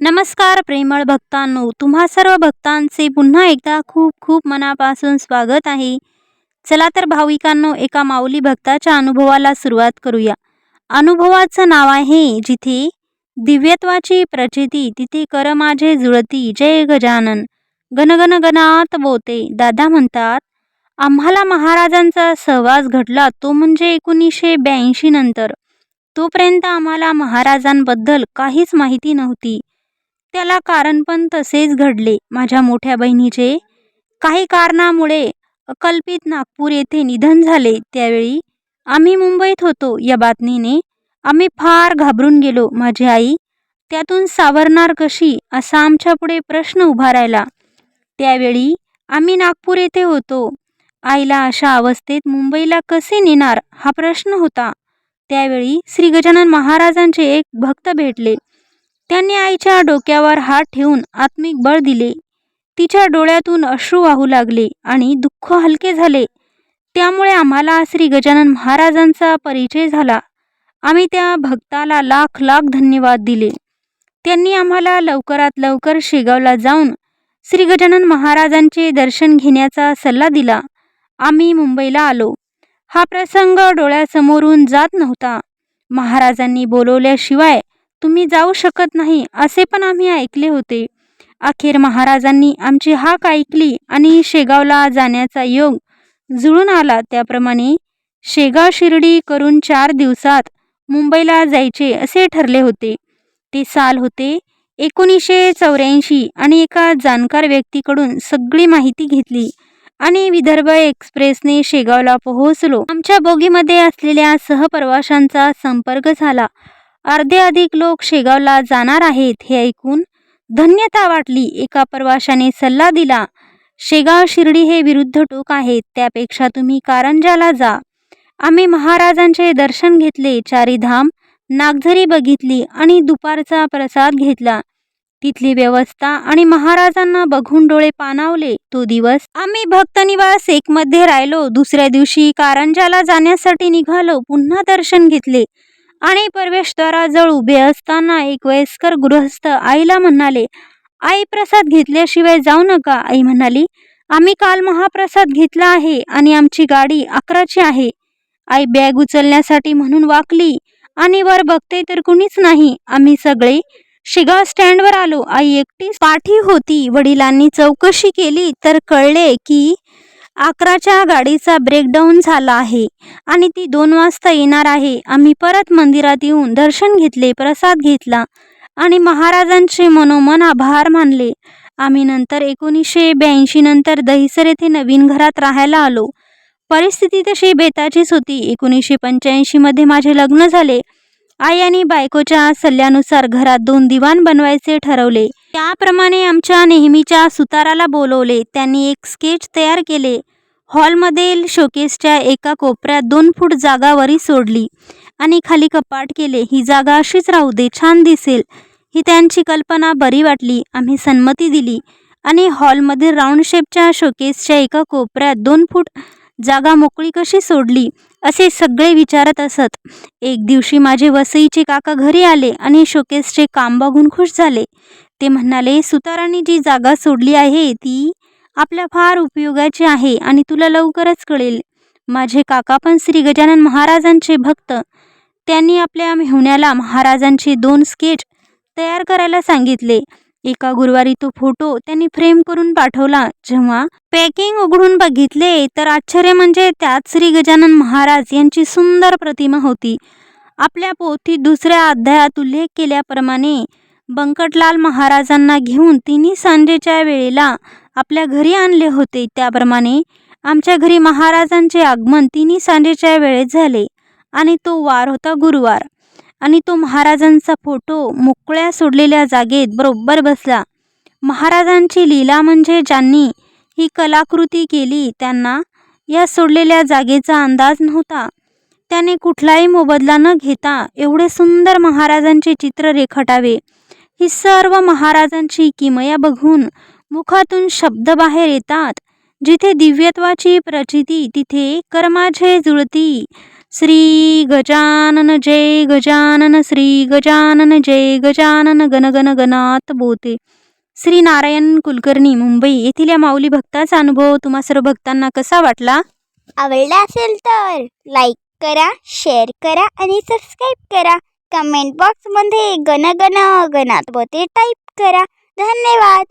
नमस्कार प्रेमळ भक्तांनो तुम्हा सर्व भक्तांचे पुन्हा एकदा खूप खूप मनापासून स्वागत आहे. चला तर भाविकांनो एका माऊली भक्ताच्या अनुभवाला सुरुवात करूया. अनुभवाचं नाव आहे जिथे दिव्यत्वाची प्रचिती तिथे कर माझे जुळती जय गजानन. गणगण गणात बोते दादा म्हणतात आम्हाला महाराजांचा सहवास घडला तो म्हणजे एकोणीसशे ब्याऐंशी नंतर. तोपर्यंत आम्हाला महाराजांबद्दल काहीच माहिती नव्हती. त्याला कारण पण तसेच घडले. माझ्या मोठ्या बहिणीचे काही कारणामुळे अकल्पित नागपूर येथे निधन झाले. त्यावेळी आम्ही मुंबईत होतो. या बातमीने आम्ही फार घाबरून गेलो. माझी आई त्यातून सावरणार कशी? असा आमच्यापुढे प्रश्न उभा राहिला. त्यावेळी आम्ही नागपूर येथे होतो. आईला अशा अवस्थेत मुंबईला कसे नेणार? हा प्रश्न होता. त्यावेळी श्री गजानन महाराजांचे एक भक्त भेटले. त्यांनी आईच्या डोक्यावर हात ठेवून आत्मिक बळ दिले. तिच्या डोळ्यातून अश्रू वाहू लागले आणि दुःख हलके झाले. त्यामुळे आम्हाला श्री गजानन महाराजांचा परिचय झाला. आम्ही त्या भक्ताला लाख लाख धन्यवाद दिले. त्यांनी आम्हाला लवकरात लवकर शेगावला जाऊन श्री गजानन महाराजांचे दर्शन घेण्याचा सल्ला दिला. आम्ही मुंबईला आलो. हा प्रसंग डोळ्यासमोरून जात नव्हता. महाराजांनी बोलवल्याशिवाय तुम्ही जाऊ शकत नाही असे पण आम्ही ऐकले होते. अखेर महाराजांनी आमची हाक ऐकली आणि शेगावला जाण्याचा योग जुळून आला. त्याप्रमाणे शेगाव शिर्डी करून चार दिवसात मुंबईला जायचे असे ठरले होते. ते साल होते एकोणीसशे चौऱ्याऐंशी आणि एका जाणकार व्यक्तीकडून सगळी माहिती घेतली आणि विदर्भ एक्सप्रेसने शेगावला पोहोचलो. आमच्या बोगीमध्ये असलेल्या सहप्रवाशांचा संपर्क झाला. अर्धे अधिक लोक शेगावला जाणार आहेत हे ऐकून धन्यता वाटली. एका प्रवाशाने सल्ला दिला शेगाव शिर्डी हे विरुद्ध टोक आहेत त्यापेक्षा तुम्ही कारंजाला जा. आम्ही महाराजांचे दर्शन घेतले चारीधाम नागझरी बघितली आणि दुपारचा प्रसाद घेतला. तिथली व्यवस्था आणि महाराजांना बघून डोळे पाणावले. तो दिवस आम्ही भक्तनिवास एकमध्ये राहिलो. दुसऱ्या दिवशी कारंजाला जाण्यासाठी निघालो. पुन्हा दर्शन घेतले. आणि प्रवेशद्वाराजवळ उभे असताना एक वयस्कर गृहस्थ आईला म्हणाले आई प्रसाद घेतल्याशिवाय जाऊ नका. आई म्हणाली आम्ही काल महाप्रसाद घेतला आहे आणि आमची गाडी अकराची आहे. आई बॅग उचलण्यासाठी म्हणून वाकली आणि वर बघते तर कुणीच नाही. आम्ही सगळे शिगाव स्टँडवर आलो. आई एकटी पाठी होती. वडिलांनी चौकशी केली तर कळले की अकराच्या गाडीचा ब्रेकडाऊन झाला आहे आणि ती दोन वाजता येणार आहे. आम्ही परत मंदिरात येऊन दर्शन घेतले प्रसाद घेतला आणि महाराजांचे मनोमन आभार मानले. आम्ही नंतर एकोणीसशे ब्याऐंशी नंतर दहिसर येथे नवीन घरात राहायला आलो. परिस्थिती तशी बेताचीच होती. एकोणीसशे पंच्याऐंशीमध्ये माझे लग्न झाले. आई आणि बायकोच्या सल्ल्यानुसार घरात दोन दिवाण बनवायचे ठरवले. त्याप्रमाणे आमच्या नेहमीच्या सुताराला बोलवले. त्यांनी एक स्केच तयार केले. हॉलमधील शोकेसच्या एका कोपऱ्यात दोन फूट जागा वरी सोडली आणि खाली कपाट केले. ही जागा अशीच राहू दे छान दिसेल. ही त्यांची कल्पना बरी वाटली. आम्ही संमती दिली आणि हॉलमधील राऊंड शेपच्या शोकेसच्या एका कोपऱ्यात दोन फूट जागा मोकळी कशी सोडली असे सगळे विचारत असत. एक दिवशी माझे वसईचे काका घरी आले आणि शोकेसचे काम बघून खुश झाले. ते म्हणाले सुतारांनी जी जागा सोडली आहे ती आपल्या फार उपयोगाची आहे आणि तुला लवकरच कळेल. माझे काका पण श्री गजानन महाराजांचे भक्त. त्यांनी आपल्या मेहुण्याला महाराजांचे दोन स्केच तयार करायला सांगितले. एका गुरुवारी तो फोटो त्यांनी फ्रेम करून पाठवला. जेव्हा पॅकिंग उघडून बघितले तर आश्चर्य म्हणजे त्यात श्री गजानन महाराज यांची सुंदर प्रतिमा होती. आपल्या पोथीत दुसऱ्या अध्यायात उल्लेख केल्याप्रमाणे बंकटलाल महाराजांना घेऊन तिन्ही सांजेच्या वेळेला आपल्या घरी आणले होते. त्याप्रमाणे आमच्या घरी महाराजांचे आगमन तिन्ही सांजेच्या वेळेत झाले आणि तो वार होता गुरुवार. आणि तो महाराजांचा फोटो मोकळ्या सोडलेल्या जागेत बरोबर बसला. महाराजांची लीला म्हणजे ज्यांनी ही कलाकृती केली त्यांना या सोडलेल्या जागेचा अंदाज नव्हता. त्याने कुठलाही मोबदला न घेता एवढे सुंदर महाराजांचे चित्र रेखाटावे. ही सर्व महाराजांची किमया बघून मुखातून शब्द बाहेर येतात. जिथे दिव्यत्वाची प्रचिती तिथे कर्माझे जुळती. श्री गजानन जय गजानन श्री गजानन जय गजानन गण गणात बोते. श्री नारायण कुलकर्णी मुंबई येथील या माऊली भक्ताचा अनुभव तुम्हा सर्व भक्तांना कसा वाटला? आवडला असेल तर लाईक करा शेअर करा आणि सबस्क्राईब करा. कमेंट बॉक्समध्ये गण गण गणात ते टाईप करा. धन्यवाद.